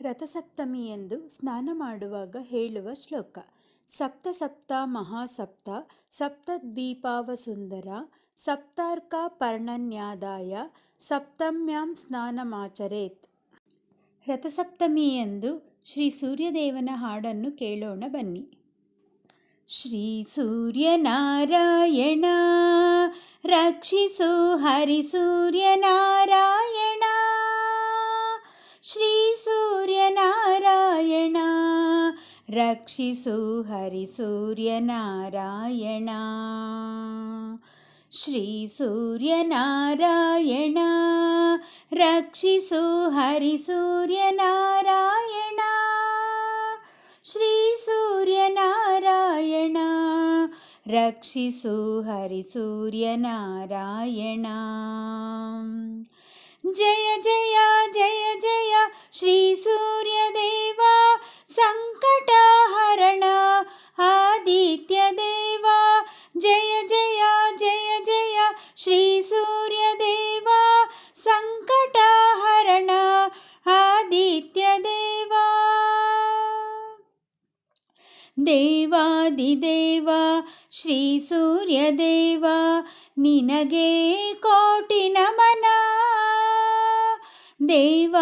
ರಥಸಪ್ತಮಿಯಂದು ಸ್ನಾನ ಮಾಡುವಾಗ ಹೇಳುವ ಶ್ಲೋಕ. ಸಪ್ತ ಸಪ್ತ ಮಹಾಸಪ್ತ ಸಪ್ತದ್ವೀಪಾವಸುಂದರ ಸಪ್ತಾರ್ಕ ಪರ್ಣನ್ಯಾದಾಯ, ಸಪ್ತಮ್ಯಾಂ ಸ್ನಾನಮಾಚರೇತ್. ರಥಸಪ್ತಮಿಯಂದು ಶ್ರೀ ಸೂರ್ಯದೇವನ ಹಾಡನ್ನು ಕೇಳೋಣ ಬನ್ನಿ. ಶ್ರೀ ಸೂರ್ಯನಾರಾಯಣ, ರಕ್ಷಿಸು ಹರಿ रक्षिषु हरिसूर्यनारायणा श्रीसूर्यनारायण रक्षिषु हरिसूर्यनारायण श्रीसूर्यनारायण रक्षिषु हरिसूर्यनारायण जय जया जय जय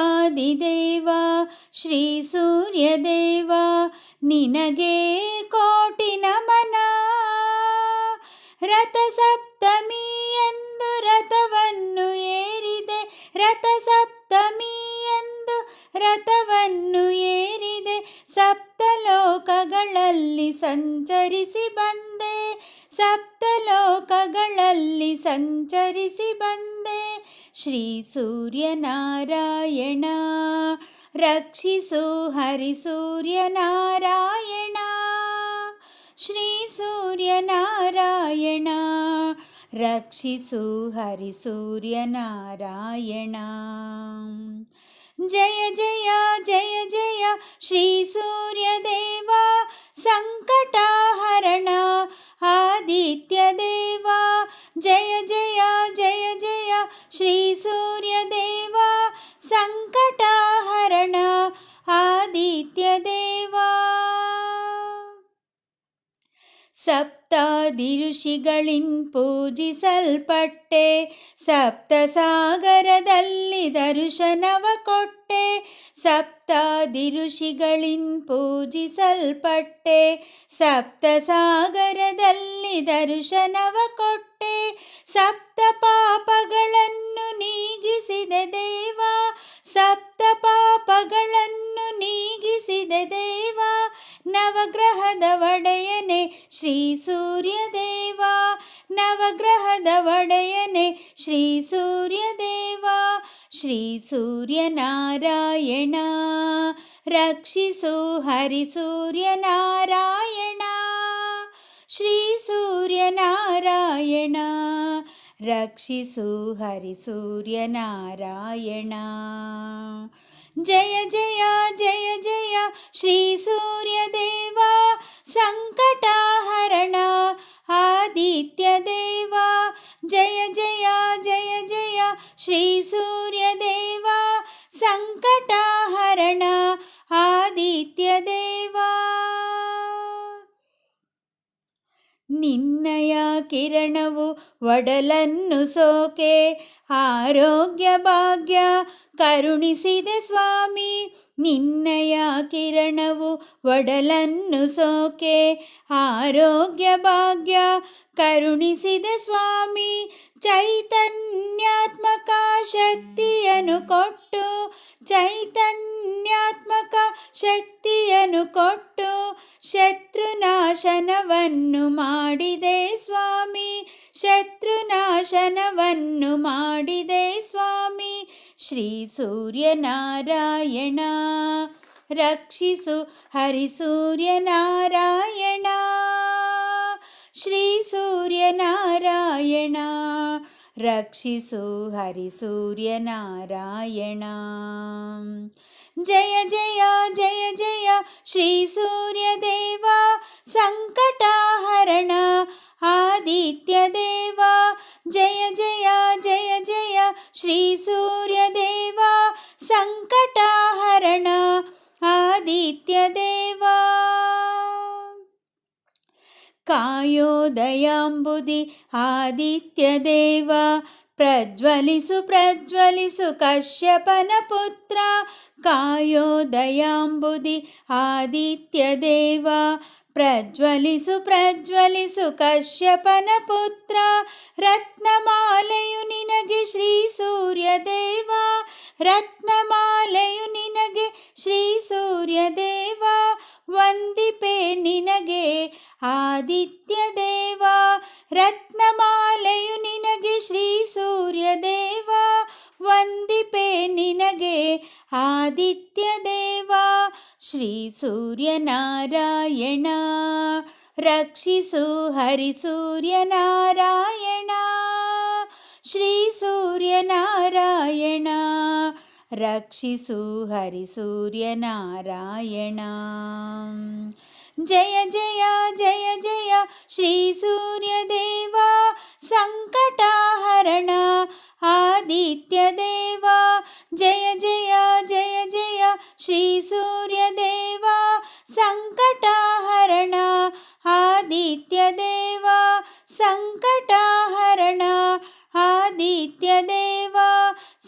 ದೇವಾದಿದೇವ ಶ್ರೀ ಸೂರ್ಯದೇವ, ನಿನಗೆ ಕೋಟಿ ನಮನ ರಥಸಪ್ತಮಿ ಎಂದು ರಥವನ್ನು ಏರಿದೆ, ರಥಸಪ್ತಮಿ ಎಂದು ರಥವನ್ನು ಏರಿದೆ, ಸಪ್ತಲೋಕಗಳಲ್ಲಿ ಸಂಚರಿಸಿ ಬಂದೆ, ಸಪ್ತಲೋಕಗಳಲ್ಲಿ ಸಂಚರಿಸಿ ಬಂದೆ. श्रीसूर्यनारायण। रक्षिसु हरिसूर्यनारायण। श्रीसूर्यनारायण। रक्षिसु हरिसूर्यनारायण। जय जया जय जया श्रीसूर्यदेवा सङ्कटाहरण आदित्यदेवा जय जया जय जय श्री श्रीसूर्यदेवा सङ्क ಸಪ್ತಾದಿ ಪೂಜಿಸಲ್ಪಟ್ಟೆ. ಸಪ್ತ ಸಾಗರದಲ್ಲಿ ದರ್ಶನವ ಕೊಟ್ಟೆ. ಸಪ್ತಾದಿ ಋಷಿಗಳಿನ್ ಪೂಜಿಸಲ್ಪಟ್ಟೆ. ಸಪ್ತ ಸಾಗರದಲ್ಲಿ ದರ್ಶನವ ಕೊಟ್ಟೆ. ಸಪ್ತ ಪಾಪಗಳನ್ನು ನೀಗಿಸಿದ ದೇವ. ಸಪ್ತ ಹರಿ ಸೂರ್ಯನಾರಾಯಣ ಶ್ರೀ ಸೂರ್ಯನಾರಾಯಣ ರಕ್ಷಿಸು ಹರಿ ಸೂರ್ಯನಾರಾಯಣ ಜಯ ಜಯ ಜಯ ಜಯ ಶ್ರೀ ಸೂರ್ಯದೇವ ಸಂಕಟಹರಣ ಕಿರಣವು ಒಡಲನ್ನು ಸೋಕೆ. ಆರೋಗ್ಯ ಭಾಗ್ಯ ಕರುಣಿಸಿದೆ ಸ್ವಾಮಿ, ನಿನ್ನಯ ಕಿರಣವು ಒಡಲನ್ನು ಸೋಕೆ. ಆರೋಗ್ಯ ಭಾಗ್ಯ ಕರುಣಿಸಿದೆ ಸ್ವಾಮಿ ಚೈತನ್ಯಾತ್ಮಕ ಶಕ್ತಿಯನ್ನು ಕೊಟ್ಟು ಚೈತನ್ಯಾತ್ಮಕ ಶಕ್ತಿಯನ್ನು ಕೊಟ್ಟು ಶತ್ರುನಾಶನವನ್ನು ಮಾಡಿದೆ ಸ್ವಾಮಿ, ಶತ್ರುನಾಶನವನ್ನು ಮಾಡಿದೆ ಸ್ವಾಮಿ. ಶ್ರೀ ಸೂರ್ಯನಾರಾಯಣ, ರಕ್ಷಿಸು ಹರಿ श्रीसूर्यनारायण रक्षिसु हरिसूर्यनारायण। जय जय जय जय श्रीसूर्यदेवा सङ्कटाहरण आदित्यदेवा। जय जय जय जय श्रीसूर्यदेवा ಕಾಯೋದಯಾಂಬುದಿ ಆದಿತ್ಯದೇವ. ಪ್ರಜ್ವಲಿಸು ಪ್ರಜ್ವಲಿಸು ಕಶ್ಯಪನ ಪುತ್ರ. ಕಾಯೋದಯಾಂಬುದಿ ಆದಿತ್ಯದೇವ. ಪ್ರಜ್ವಲಿಸು ಪ್ರಜ್ವಲಿಸು ಕಶ್ಯಪನ ಪುತ್ರ. ರತ್ನಮಾಲೆಯು ನಿನಗೆ ಶ್ರೀ ಸೂರ್ಯದೇವ. ರತ್ನಮಾಲೆಯು ನಿನಗೆ ಶ್ರೀ ಸೂರ್ಯದೇವ. ವಂದಿಪೆ ನಿನಗೆ ಆದಿತ್ಯ सूर्यनारायण सूर्यनारायणा रक्षिसु हरिसूर्यनारायणा। श्रीसूर्यनारायणा। रक्षिसुहरिसूर्यनारायण जय जय जय जय श्रीसूर्यदेवा सङ्कटाहरण आदित्यदेवा जय जय जय जय श्रीसूर्यदेवा सङ्कटाहरण आदित्यदेवा सङ्कटाहरण आदित्यदेवा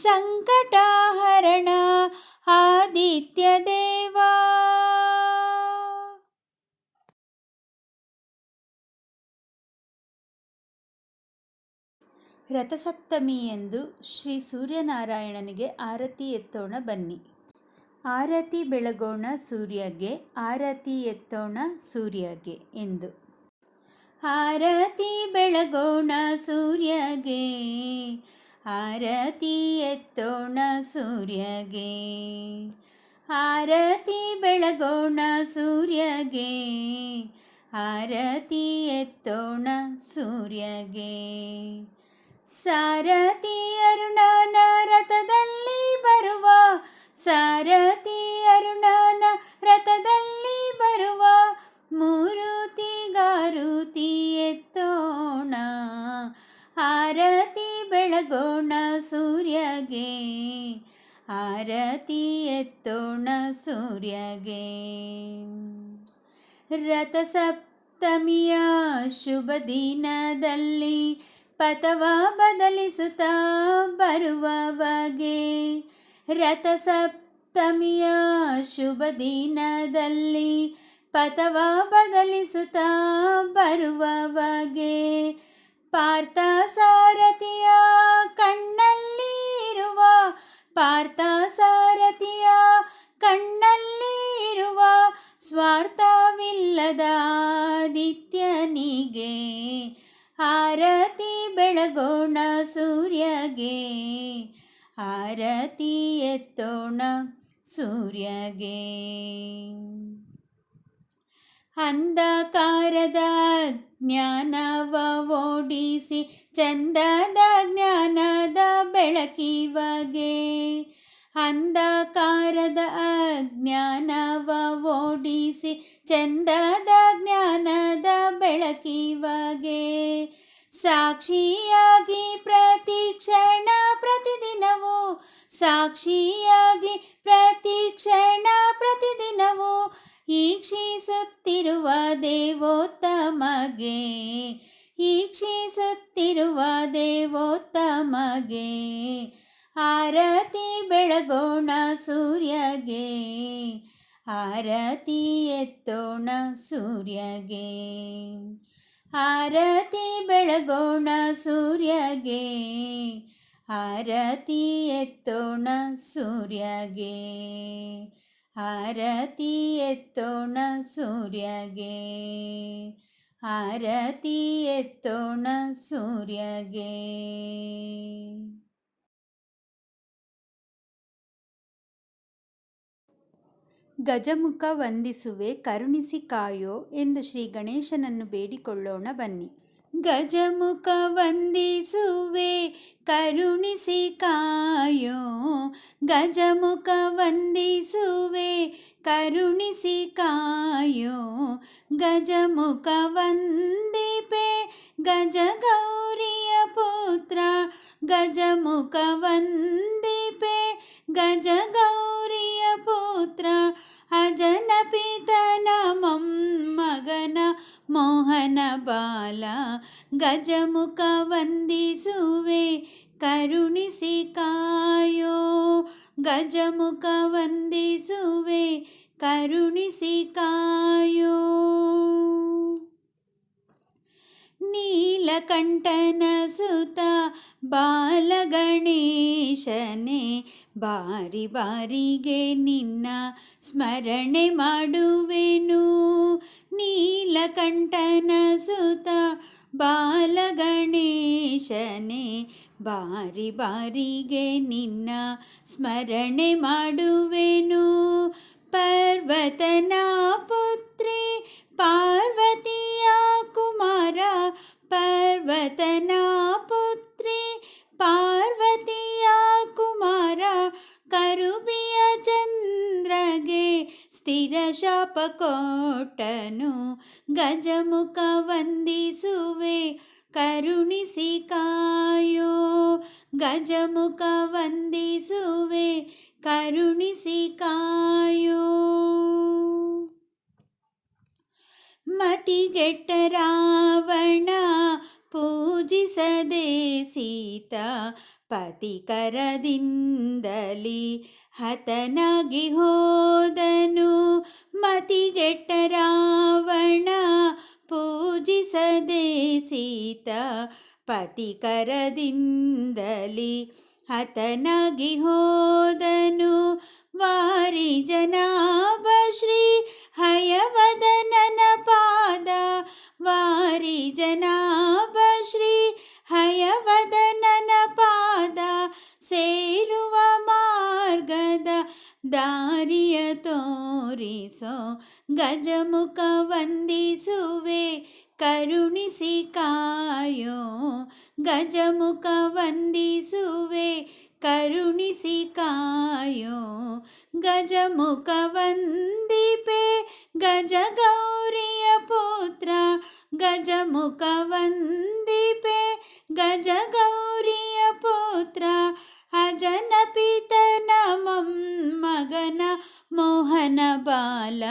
ಸಂಕಟಹರಣ ಆದಿತ್ಯ ದೇವ ರಥಸಪ್ತಮಿ ಎಂದು ಶ್ರೀ ಸೂರ್ಯನಾರಾಯಣನಿಗೆ ಆರತಿ ಎತ್ತೋಣ ಬನ್ನಿ. ಆರತಿ ಬೆಳಗೋಣ ಸೂರ್ಯಗೆ, ಆರತಿ ಎತ್ತೋಣ ಸೂರ್ಯಗೆ ಎಂದು. ಆರತಿ ಬೆಳಗೋಣ ಸೂರ್ಯಗೆ ಆರತಿ ಎತ್ತೋಣ ಸೂರ್ಯಗೆ, ಆರತಿ ಬೆಳಗೋಣ ಸೂರ್ಯಗೆ, ಆರತಿ ಎತ್ತೋಣ ಸೂರ್ಯಗೆ. ಸಾರಥಿ ಅರುಣನ ರಥದಲ್ಲಿ ಬರುವ, ಸಾರಥಿ ಅರುಣನ ರಥದಲ್ಲಿ ಬರುವ ಮೂರುತಿ ಗಾರುತಿ ಎತ್ತೋಣ, ಆರತಿ ಬೆಳಗೋಣ ಸೂರ್ಯಗೆ, ಆರತಿ ಎತ್ತೋಣ ಸೂರ್ಯಗೆ. ರಥಸಪ್ತಮಿಯ ಶುಭ ದಿನದಲ್ಲಿ ಪಥವ ಬದಲಿಸುತ್ತಾ ಬರುವವಗೆ, ರಥಸಪ್ತಮಿಯ ಶುಭ ದಿನದಲ್ಲಿ ಪಥವ ಬದಲಿಸುತ್ತಾ ಬರುವವಗೆ ಪಾರ್ಥ ಸಾರಥಿಯ ಕಣ್ಣಲ್ಲಿರುವ ಪಾರ್ಥ ಸಾರಥಿಯ ಕಣ್ಣಲ್ಲಿರುವ ಸ್ವಾರ್ಥವಿಲ್ಲದ ಆದಿತ್ಯನಿಗೆ ಆರತಿ ಬೆಳಗೋಣ ಸೂರ್ಯಗೆ ಆರತಿ ಎತ್ತೋಣ ಸೂರ್ಯಗೆ. ಅಂಧಕಾರದ ಜ್ಞಾನವ ಓಡಿಸಿ ಚಂದದ ಜ್ಞಾನದ ಬೆಳಕಿವಗೆ. ಅಂಧಕಾರದ ಜ್ಞಾನವ ಓಡಿಸಿ ಚಂದದ ಜ್ಞಾನದ ಬೆಳಕಿವಗೆ. ಸಾಕ್ಷಿಯಾಗಿ ಪ್ರತಿ ಕ್ಷಣ ಪ್ರತಿದಿನವೂ ಸಾಕ್ಷಿಯಾಗಿ ಪ್ರತಿ ಕ್ಷಣ ಪ್ರತಿದಿನವೂ ಈಕ್ಷಿಸುತ್ತಿರುವ ದೇವೋತ್ತಮಗೆ ಈಕ್ಷಿಸುತ್ತಿರುವ ದೇವೋತ್ತಮಗೆ, ಆರತಿ ಬೆಳಗೋಣ ಸೂರ್ಯಗೆ, ಆರತಿ ಎತ್ತೋಣ ಸೂರ್ಯಗೆ, ಆರತಿ ಬೆಳಗೋಣ ಸೂರ್ಯಗೆ, ಆರತಿ ಎತ್ತೋಣ ಸೂರ್ಯಗೆ. ಆರತಿ ಎತ್ತೋಣ ಸೂರ್ಯಗೆ ಆರತಿ ಎತ್ತೋಣ ಸೂರ್ಯಗೆ. ಗಜಮುಖ ವಂದಿಸುವೆ, ಕರುಣಿಸಿ ಕಾಯೋ ಎಂದು ಶ್ರೀ ಗಣೇಶನನ್ನು ಬೇಡಿಕೊಳ್ಳೋಣ ಬನ್ನಿ. ಗಜಮುಖ ವಂದಿಸುವೆ ಕರುಣಿಸಿ ಕಾಯೋ ಗಜಮುಖ ವಂದಿಸುವೆ ಕರುಣಿಸಿ ಕಾಯೋ ಗಜಮುಖ ವಂದಿಪೆ ಗಜ ಗೌರಿಯ ಪುತ್ರ ಗಜಮುಖ ವಂದಿಪೆ ಗಜ ಗಜಮುಖ ವಂದಿಸುವೆ ಕರುಣಿಸಿ ಕಾಯೋ ಗಜಮುಖ ವಂದಿಸುವೆ ಕರುಣಿಸಿ ಕಾಯೋ ನೀಲಕಂಠನ ಸುತ ಬಾಲಗಣೇಶನೇ, ಬಾರಿ ಬಾರಿಗೆ ನಿನ್ನ ಸ್ಮರಣೆ ಮಾಡುವೆನು. ನೀಲಕಂಠನ ಸುತ ಬಾಲಗಣೇಶನೇ ಬಾರಿ ಬಾರಿಗೆ ನಿನ್ನ ಸ್ಮರಣೆ ಮಾಡುವೆನು ಪರ್ವತನ ಪುತ್ರಿ ಪಾರ್ವತಿಯ ಕುಮಾರ ಪರ್ವತನ ಪುತ್ರಿ ಪಾರ್ವತಿಯ ಕುಮಾರ ಶಾಪ ಕೊಟ್ಟನು ಗಜಮುಖ ವಂದಿಸುವೆ, ಕರುಣಿಸಿ ಕಾಯೋ. ಗಜಮುಖ ವಂದಿಸುವೆ, ಕರುಣಿಸಿ ಕಾಯೋ. ಮತಿಗೆಟ್ಟ ರಾವಣ ಪೂಜಿಸದೆ ಸೀತಾ ಪತಿಕರದಿಂದಲಿ ಹತನಾಗಿ ಹೋದನು. ಮತಿಗೆಟ್ಟ ರಾವಣ ಪೂಜಿಸದೆ ಸೀತಾ ಪತಿಕರದಿಂದಲಿ ಹತನಾಗಿ ಹೋದನು. ವಾರಿ ಜನಾಭ ಶ್ರೀ ಹಯವದನನ ಪಾದ. ವಾರಿ ಜನಾಭ ಶ್ರೀ ಹಯವದನನ ಪಾದ. ಸೇರುವ ಮಾರ್ಗದ ದಾರಿಯ ತೋರಿಸೋ ಗಜಮುಖ ವಂದಿಸುವೆ ಕರುಣಿಸಿ ಕಾಯೋ ಗಜಮುಖ ವಂದಿಸುವೆ ಕರುಣಿಸಿ ಕಾಯೋ ಗಜಮುಖ ವಂದಿಪೆ ಗಜಗೌರಿಯ ಪುತ್ರ ಗಜಮುಖ ವಂದಿಪೆ ಗಜಗೌರಿಯ ಪುತ್ರ ಅಜನ ಪಿತನ ಮೊಮ್ಮಗನ ಮೋಹನ ಬಾಲ,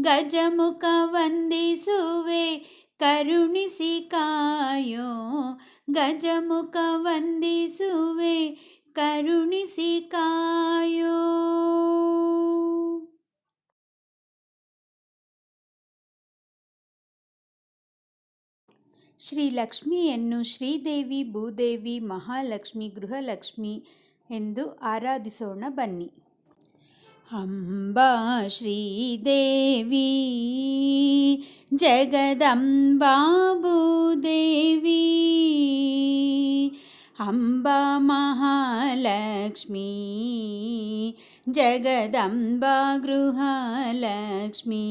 ಗಜಮುಖ ವಂದಿಸುವೆ, ಕರುಣಿಸಿ ಕಾಯೋ, ಗಜಮುಖ ವಂದಿಸುವೆ, ಕರುಣಿಸಿ ಕಾಯೋ. ಶ್ರೀ ಲಕ್ಷ್ಮಿಯನ್ನು ಶ್ರೀದೇವಿ, ಭೂದೇವಿ, ಮಹಾಲಕ್ಷ್ಮಿ, ಗೃಹಲಕ್ಷ್ಮಿ ಎಂದು ಆರಾಧಿಸೋಣ ಬನ್ನಿ. अम्बा श्रीदेवी जगदम्बाबुदेवी अम्बा महालक्ष्मी जगदम्बा गृहलक्ष्मी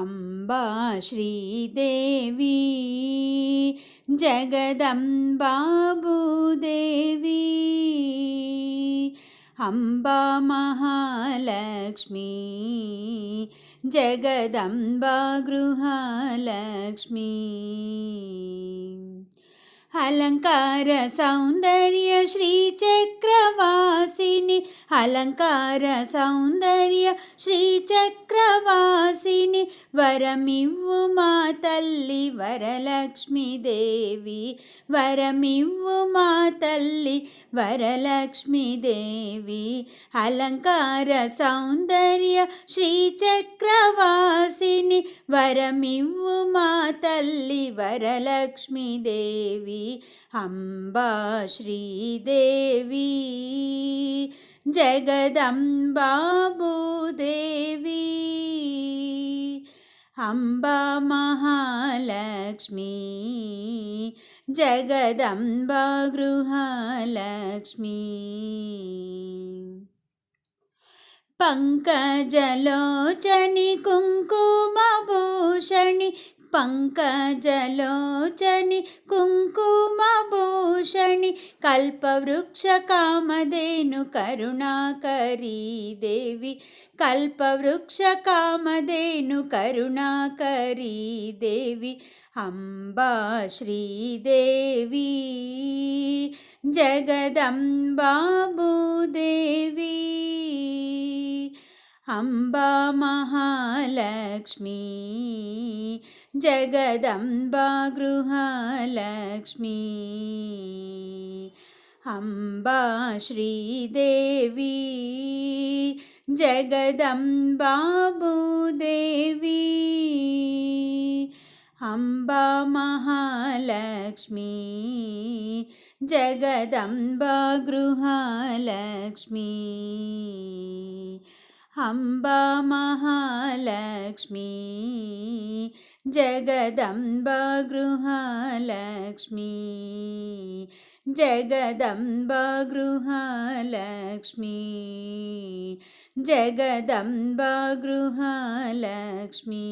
अम्बा श्रीदेवी जगदम्बाबुदेवी अम्बा महालक्ष्मी जगदम्बा गृहालक्ष्मी అలంకార సౌందర్య శ్రీచక్రవాసిని అలంకార సౌందర్య శ్రీచక్రవాసిని వరమివ్వు మా తల్లి వరలక్ష్మీదేవి వరమివ్వు మా తల్లి వరలక్ష్మీదేవి అలంకార సౌందర్య శ్రీచక్రవాసిని వరమివ్వు మా తల్లి వరలక్ష్మీదేవి अम्बा श्रीदेवी जगदम्बाबूदेवी अम्बा महालक्ष्मी जगदम्बा गृहालक्ष्मी पङ्कजलोचनि कुङ्कुमभूषणि पङ्कजलोचनि कुङ्कुमभूषणि कल्पवृक्षकामधेनु करुणाकरी देवि कल्पवृक्षकामधेनु करुणाकरी देवि अम्बा श्रीदेवी जगदम्बाबुदेवी अम्बा महालक्ष्मी जगदम्बा गृहालक्ष्मी अम्बा श्रीदेवी जगदम्बाबुदेवी अम्बा महालक्ष्मी जगदम्बा गृहालक्ष्मी अम्बा महालक्ष्मी जगदम्बा गृहलक्ष्मी जगदम्बा गृहलक्ष्मी जगदम्बा गृहलक्ष्मी